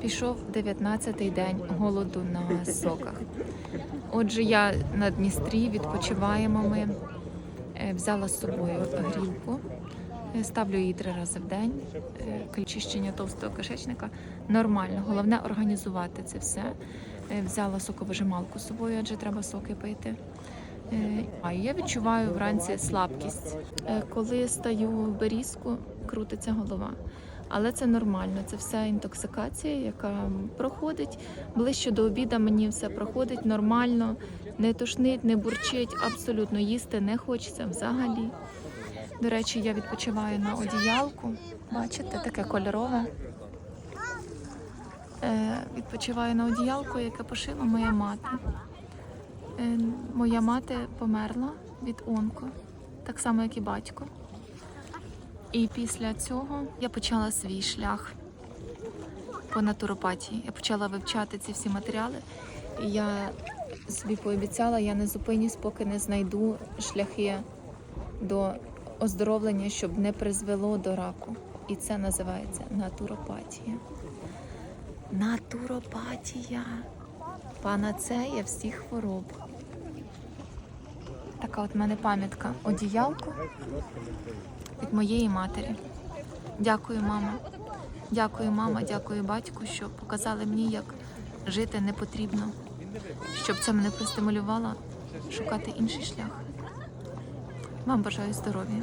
Пішов 19-й день голоду на соках. Отже, я на Дністрі відпочиваємо ми. Е, Взяла з собою грілку, Е, ставлю її три рази в день. Е, Очищення товстого кишечника нормально. Головне організувати це все. Взяла соковижималку з собою, адже треба соки пити. А я відчуваю вранці слабкість. Коли стаю в берізку, крутиться голова. Але це нормально, це все інтоксикація, яка проходить. Ближче до обіду мені все проходить нормально, не тошнить, не бурчить, абсолютно їсти не хочеться взагалі. До речі, я відпочиваю на одіялку. Бачите, таке кольорове. Е, відпочиваю на одіялку, яке пошила моя мати. Е, моя мати померла від онко, так само, як і батько. І після цього я почала свій шлях по натуропатії. Я почала вивчати ці всі матеріали. І я собі пообіцяла, я не зупинюсь, поки не знайду шляхи до оздоровлення, щоб не призвело до раку. І це називається натуропатія. Натуропатія. Панацея всіх хвороб. Така от мене пам'ятка одіялку від моєї матері. Дякую, мама. Дякую, мама, дякую батьку, що показали мені, як жити не потрібно, щоб це мене простимулювало шукати інший шлях. Вам бажаю здоров'я.